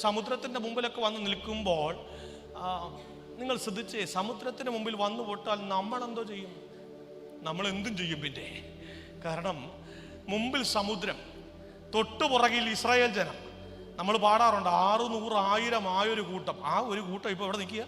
സമുദ്രത്തിന്റെ മുമ്പിലൊക്കെ വന്ന് നിൽക്കുമ്പോൾ നിങ്ങൾ ശ്രദ്ധിച്ചേ സമുദ്രത്തിന് മുമ്പിൽ വന്നു പൊട്ടാൽ നമ്മൾ എന്തോ ചെയ്യും? നമ്മൾ എന്തും ചെയ്യും പിന്നെ. കാരണം മുമ്പിൽ സമുദ്രം തൊട്ടു പുറകിൽ ഇസ്രായേൽ ജനം. നമ്മൾ പാടാറുണ്ട് ആറ് നൂറ് ആയിരം ആയൊരു കൂട്ടം. ആ ഒരു കൂട്ടം ഇപ്പോൾ ഇവിടെ നിൽക്കുക?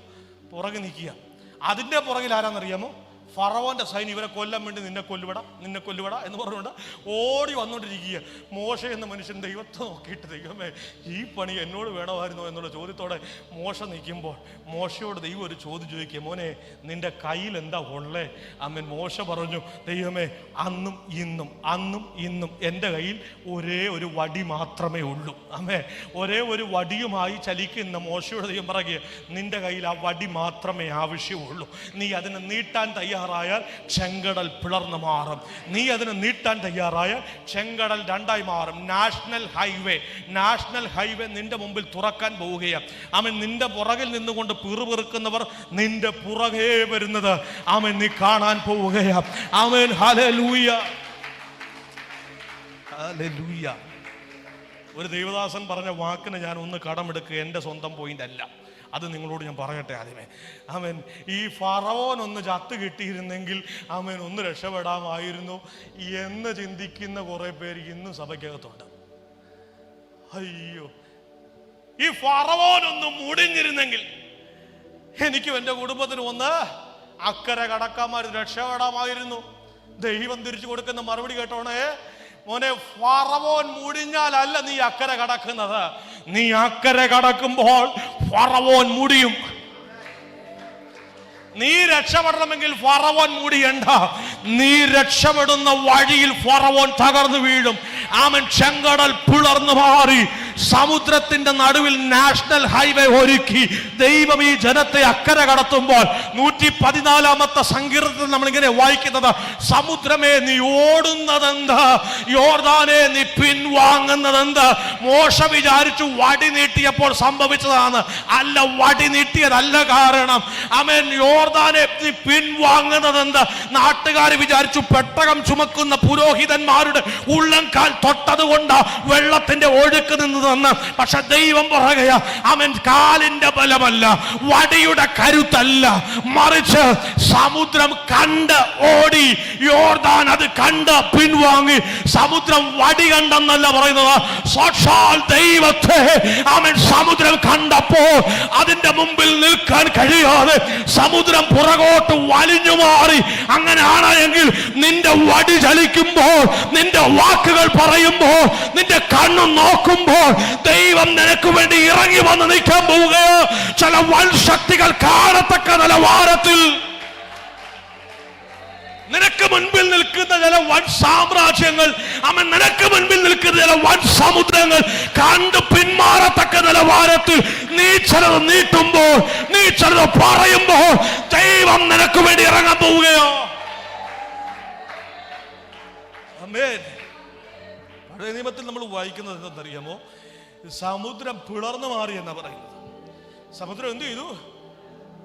പുറകെ നിൽക്കുക. അതിന്റെ പുറകിൽ ആരാന്നറിയാമോ? ഫറവോന്റെ സൈന്യം ഇവരെ കൊല്ലാൻ വേണ്ടി നിന്നെ കൊല്ലുവിട നിന്നെ കൊല്ലുവിട എന്ന് പറഞ്ഞുകൊണ്ട് ഓടി വന്നുകൊണ്ടിരിക്കുക മോശ എന്ന മനുഷ്യൻ ദൈവത്തെ നോക്കിയിട്ട് ദൈവമേ ഈ പണി എന്നോട് വേണമായിരുന്നോ എന്നുള്ള ചോദ്യത്തോടെ മോശ നിൽക്കുമ്പോൾ മോശയോട് ദൈവം ഒരു ചോദ്യം ചോദിക്കുക മോനെ നിന്റെ കയ്യിൽ എന്താ ഉള്ളേ? അമ്മൻ മോശ പറഞ്ഞു ദൈവമേ അന്നും ഇന്നും അന്നും ഇന്നും എന്റെ കയ്യിൽ ഒരേ ഒരു വടി മാത്രമേ ഉള്ളൂ. അമ്മേ ഒരേ ഒരു വടിയുമായി ചലിക്കുന്ന മോശയോട് ദൈവം പറയുക നിന്റെ കയ്യിൽ ആ വടി മാത്രമേ ആവശ്യമുള്ളൂ. നീ അതിനെ നീട്ടാൻ തയ്യാറായാൽ ചെങ്കടൽ പിളർന്നു മാറും. നീ അതിനെ നീട്ടാൻ തയ്യാറായാൽ ചെങ്കടൽ രണ്ടായി മാറും. നാഷണൽ ഹൈവേ നാഷണൽ ഹൈവേ നിന്റെ മുമ്പിൽ തുറക്കാൻ പോവുകയാണ്. അവൻ നിന്റെ പുറകിൽ നിന്നുകൊണ്ട് പിറുപിറുക്കുന്നവർ നിന്റെ പുറകെ വരുന്നത്. അവൻ നീ കാണാൻ പോവുകയാണ്. ഒരു ദേവദാസൻ പറഞ്ഞ വാക്കിന് ഞാൻ ഒന്ന് കടമെടുക്കുക എന്റെ സ്വന്തം പോയിന്റ് അല്ല. അത് നിങ്ങളോട് ഞാൻ പറയട്ടെ ആദ്യമേ. അവൻ ഈ ഫറവോൻ ഒന്ന് ചത്ത് കിട്ടിയിരുന്നെങ്കിൽ അവൻ ഒന്ന് രക്ഷപ്പെടാമായിരുന്നു എന്ന് ചിന്തിക്കുന്ന കുറേ പേര് ഇന്നും സഭയ്ക്കകത്തുണ്ട്. അയ്യോ. ഈ ഫറവോൻ ഒന്ന് മുടിഞ്ഞിരുന്നെങ്കിൽ എനിക്കും എന്റെ കുടുംബത്തിനും ഒന്ന് അക്കരെ കടക്കാമാർ രക്ഷപ്പെടാമായിരുന്നു. ദൈവം തിരിച്ചു കൊടുക്കുന്ന മറുപടി കേട്ടോണേ. മോനെ ഫറവോൻ മുടിഞ്ഞാലല്ല നീ അക്കരെ കടക്കുന്നത്. നീ അക്കരെ കടക്കുമ്പോൾ ഫറവോൻ മുടിയും. നീ രക്ഷപ്പെടണമെങ്കിൽ ഫറവോൻ മൂടിയണ്ട നീ രക്ഷപ്പെടുന്ന വഴിയിൽ ഫറവോൻ തകർന്നു വീഴും. ആമൻ ചെങ്കടൽ പിളർന്നു മാറി. സമുദ്രത്തിന്റെ നടുവിൽ നാഷണൽ ഹൈവേ ഒരുക്കി ദൈവം ഈ ജനത്തെ അക്കരെ കടത്തുമ്പോൾ നൂറ്റി പതിനാലാമത്തെ സങ്കീർത്തനം നമ്മൾ ഇങ്ങനെ വായിക്കുന്നത്. സമുദ്രമേ നീ ഓടുന്നതെന്ത്? യോർദാനെ നീ പിൻവാങ്ങുന്നതെന്ത്? മോശ വിചാരിച്ചു വടി നീട്ടിയപ്പോൾ സംഭവിച്ചതാണ്. അല്ല വടി നീട്ടിയതല്ല കാരണം. അമേൻ യോർദാനെ നീ പിൻവാങ്ങുന്നതെന്ത്? നാട്ടുകാർ വിചാരിച്ചു പെട്ടകം ചുമക്കുന്ന പുരോഹിതന്മാരുടെ ഉള്ളംകാൽ തൊട്ടതുകൊണ്ട് വെള്ളത്തിന്റെ ഒഴുക്ക് നിന്നതെന്ന് പക്ഷെ ദൈവം പറയുകയാ അവൻ കാലിന്റെ ബലമല്ല വടിയുടെ കരുത്തല്ല. മറിച്ച് സമുദ്രം കണ്ട് ഓടി യോർദാൻ അത് കണ്ട് പിൻവാങ്ങി. സമുദ്രം വടി കണ്ടെന്നല്ല പറയുന്നത്. സാക്ഷാൽ ദൈവത്തെ അവൻ സമുദ്രം കണ്ടപ്പോ അതിന്റെ മുമ്പിൽ നിൽക്കാൻ കഴിയാതെ സമുദ്രം പുറകോട്ട് വലിഞ്ഞു മാറി. അങ്ങനെയാണ് എങ്കിൽ നിന്റെ വടി ചലിക്കുമ്പോൾ നിന്റെ വാക്കുകൾ പറയുമ്പോൾ നിന്റെ കണ്ണു നോക്കുമ്പോൾ ദൈവം നിനക്ക് വേണ്ടി ഇറങ്ങി വന്ന് നിൽക്കാൻ പോവുകയോ ചില വൻ ശക്തികൾ കാണത്തക്ക നിലവാരത്തിൽ. നിനക്ക് മുൻപിൽ നിൽക്കുന്ന ചില വൻ സാമ്രാജ്യങ്ങൾ അവൻ നിനക്ക് മുൻപിൽ നിൽക്കുന്ന ചില വൻ സമുദ്രങ്ങൾ കണ്ട് പിന്മാറത്തക്ക നിലവാരത്തിൽ നീ ചിലത് നീട്ടുമ്പോൾ നീ ചിലത് പറയുമ്പോൾ ദൈവം നിനക്ക് വേണ്ടി ഇറങ്ങാൻ പോവുകയോ? നിയമത്തിൽ നമ്മൾ വായിക്കുന്നത് എന്തെന്നറിയാമോ സമുദ്രം പിളർന്നു മാറി എന്നാ പറയുന്നത്. സമുദ്രം എന്ത് ചെയ്തു?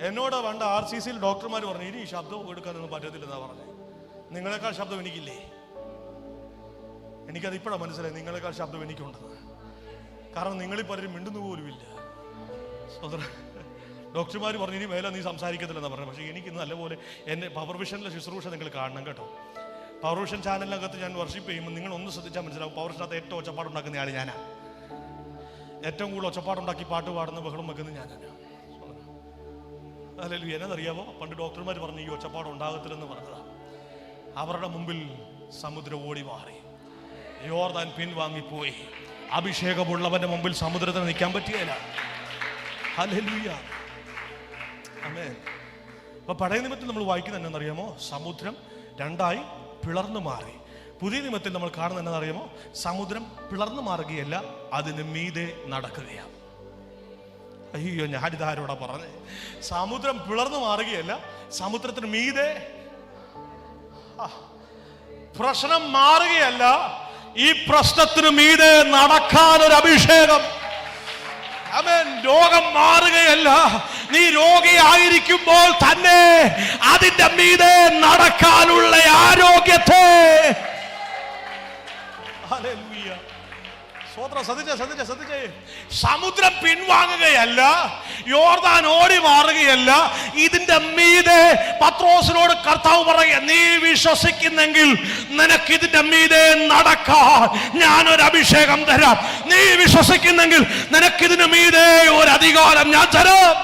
എന്നോട് പണ്ട് ആർ സി സിയിൽ ഡോക്ടർമാർ പറഞ്ഞു ഇനി ശബ്ദം എടുക്കാൻ ഒന്നും പറ്റത്തില്ലെന്നാ പറഞ്ഞു. നിങ്ങളെക്കാൾ ശബ്ദം എനിക്കില്ലേ? എനിക്കത് ഇപ്പോഴാണ് മനസ്സിലായി നിങ്ങളെക്കാൾ ശബ്ദം എനിക്കുണ്ടെന്ന്. കാരണം നിങ്ങളിൽ പലരും മിണ്ടുന്നു പോലുമില്ല. ഡോക്ടർമാർ പറഞ്ഞു ഇനി മേലെ നീ സംസാരിക്കത്തില്ലെന്നാ പറഞ്ഞു. പക്ഷേ എനിക്ക് നല്ലപോലെ എന്റെ പവർ വിഷനിലെ ശുശ്രൂഷ നിങ്ങൾ കാണണം കേട്ടോ. പവർ വിഷൻ ചാനലിനകത്ത് ഞാൻ വർഷിപ്പ് ചെയ്യുമ്പോൾ നിങ്ങൾ ഒന്ന് ശ്രദ്ധിച്ചാൽ മനസ്സിലാവും പവർ വിഷനകത്ത് ഏറ്റവും ഒച്ചപ്പാടുണ്ടാക്കുന്ന ആൾ ഞാനാണ് ഏറ്റവും കൂടുതൽ ഒച്ചപ്പാടുണ്ടാക്കി പാട്ട് പാടുന്ന ബഹളം വെക്കുന്നത് തന്നെ അല്ലെങ്കിൽ എന്നറിയാമോ പണ്ട് ഡോക്ടർമാർ പറഞ്ഞു ഈ ഒച്ചപ്പാട് ഉണ്ടാകത്തില്ലെന്ന് പറഞ്ഞതാ. അവരുടെ മുമ്പിൽ സമുദ്രം ഓടി മാറി. യോർദാൻ പിൻവാങ്ങിപ്പോയി. അഭിഷേകമുള്ളവന്റെ മുമ്പിൽ സമുദ്രത്തിന് നിൽക്കാൻ പറ്റിയല്ല അപ്പൊ പഴയ നിമിത്തം നമ്മൾ വായിക്കുന്നത് എന്നറിയാമോ സമുദ്രം രണ്ടായി പിളർന്നു മാറി. പുതിയ നിയമത്തിൽ നമ്മൾ കാണുന്നത് എന്നറിയാമോ സമുദ്രം പിളർന്നു മാറുകയല്ല അതിന് മീതെ നടക്കുകയാണ്. അയ്യോ ഞാനിതാരോടാ പറഞ്ഞേ? സമുദ്രം പിളർന്നു മാറുകയല്ല സമുദ്രത്തിന് മീതെ പ്രശ്നം മാറുകയല്ല ഈ പ്രശ്നത്തിന് മീതെ നടക്കാൻ ഒരു അഭിഷേകം രോഗം മാറുകയല്ല നീ രോഗിയായിരിക്കുമ്പോൾ തന്നെ അതിന്റെ മീതെ നടക്കാനുള്ള ആരോഗ്യത്തെ. സ്വോത്രം ശ്രദ്ധിച്ചേ ശ്രദ്ധിച്ചേ ശ്രദ്ധിച്ചേ. സമുദ്രം പിൻവാങ്ങുകയല്ല യോർദാൻ ഓടി മാറുകയല്ല ഇതിന്റെ മീതെ പത്രോസിനോട് കർത്താവ് പറയുക നീ വിശ്വസിക്കുന്നെങ്കിൽ നിനക്ക് ഇതിന്റെ മീതെ നടക്കാൻ ഞാനൊരു അഭിഷേകം തരാം. നീ വിശ്വസിക്കുന്നെങ്കിൽ നിനക്ക് ഇതിന് മീതെ ഒരു അധികാരം ഞാൻ തരാം.